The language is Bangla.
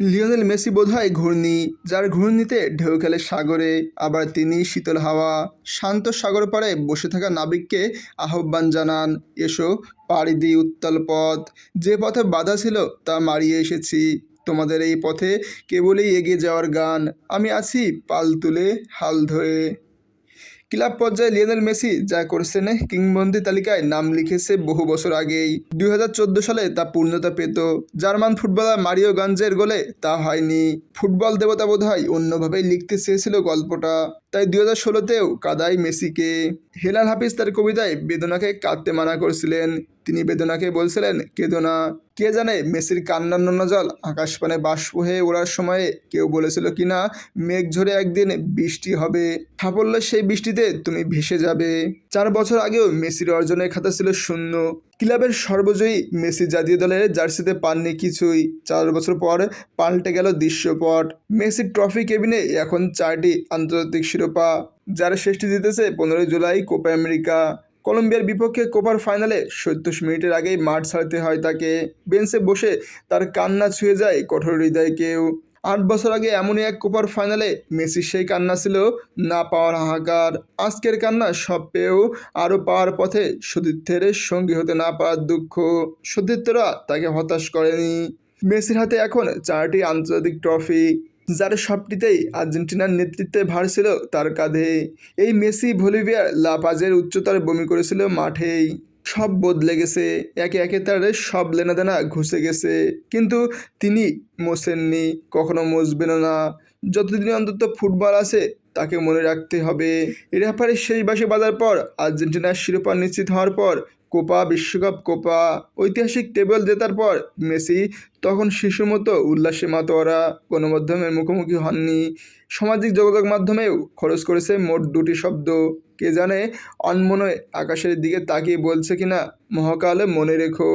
লিওনেল মেসি বোধহয় ঘূর্ণি, যার ঘূর্ণিতে ঢেউ খেলে সাগরে, আবার তিনি শীতল হাওয়া, শান্ত সাগর পাড়ে বসে থাকা নাবিককে আহ্বান জানান, এসো, পাড়ি দিই উত্তাল পথ, যে পথে বাধা ছিল তা মারিয়ে এসেছি, তোমাদের এই পথে কেবলই এগিয়ে যাওয়ার গান, আমি আছি পাল তুলে হাল ধরে। ক্লাব পর্যায়ে লিওনেল মেসি যা করেছেন কিংবদন্তি তালিকায় নাম লিখেছে বহু বছর আগেই। দুই হাজার চোদ্দ সালে তা পূর্ণতা পেত। জার্মান ফুটবলার মারিও গঞ্জের গোলে তা হয়নি। ফুটবল দেবতা বোধ হয় অন্যভাবেই লিখতে চেয়েছিল গল্পটা। তাই দুই হাজার ষোলোতেও কাদাই মেসিকে হেলাল হাফিজ তার কবিতায় বেদনাকে কাঁদতে মানা করেছিলেন। তিনি বেদনাকে বলছিলেন, কেদনা, কে জানে মেসির কান্নার নোনা জল আকাশ পানে বাষ্প হয়ে ওড়ার সময়ে কেউ বলেছিল কিনা, মেঘ ঝরে একদিন বৃষ্টি হবে। সাফল্য সেই বৃষ্টিতে তুমি ভেসে যাবে। চার বছর আগেও মেসির অর্জনের খাতা ছিল শূন্য। ক্লাবের সর্বজয়ী মেসি জাতীয় দলের জার্সিতে পাননি কিছুই। চার বছর পর পাল্টে গেল দৃশ্যপট। মেসির ট্রফি কেবিনে এখন চারটি আন্তর্জাতিক শিরোপা যার শেষটি জিতেছে পনেরোই জুলাই কোপা আমেরিকা। কলম্বিয়ার বিপক্ষে কোপার ফাইনালে সত্তর মিনিটের আগেই মাঠ ছাড়তে হয় তাকে। বেঞ্চে বসে তার কান্না ছুঁয়ে যায় কঠোর হৃদয়কেও আট বছর আগে এমনই এক কোপার ফাইনালে মেসির সেই কান্না ছিল না পাওয়ার হাহাকার। আজকের কান্না সব পেয়েও আরও পাওয়ার পথে সতীর্থের সঙ্গী হতে না পারার দুঃখ। সতীর্থরা তাকে হতাশ করেনি। মেসির হাতে এখন চারটি আন্তর্জাতিক ট্রফি। যার সবটিতেই আর্জেন্টিনার নেতৃত্বে ভার ছিল, তার কাঁধে এই মেসি ভলিভিয়ার লাপাজের উচ্চতার বমি করেছিল মাঠেই। সব বদলে গেছে। একে একে তার সব লেনাদেনা ঘুষে গেছে। কিন্তু তিনি মোছেননি কখনো মসবেনও না। যতদিন অন্তত ফুটবল আছে, তাকে মনে রাখতে হবে। রেফারি শেষ বাসে বাজার পর আর্জেন্টিনার শিরোপা নিশ্চিত হওয়ার পর কোপা বিশ্বকাপ, কোপা ঐতিহাসিক টেবিল জেতার পর মেসি তখন শিশুর মতো উল্লাসে মাতোয়ারা, গণমাধ্যমের মুখোমুখি হননি। সামাজিক যোগাযোগ মাধ্যমেও খরচ করেছে মোট দুটি শব্দ। কে জানে অনমনে আকাশের দিকে তাকিয়ে বলছে কিনা, মহাকালে মনে রেখো।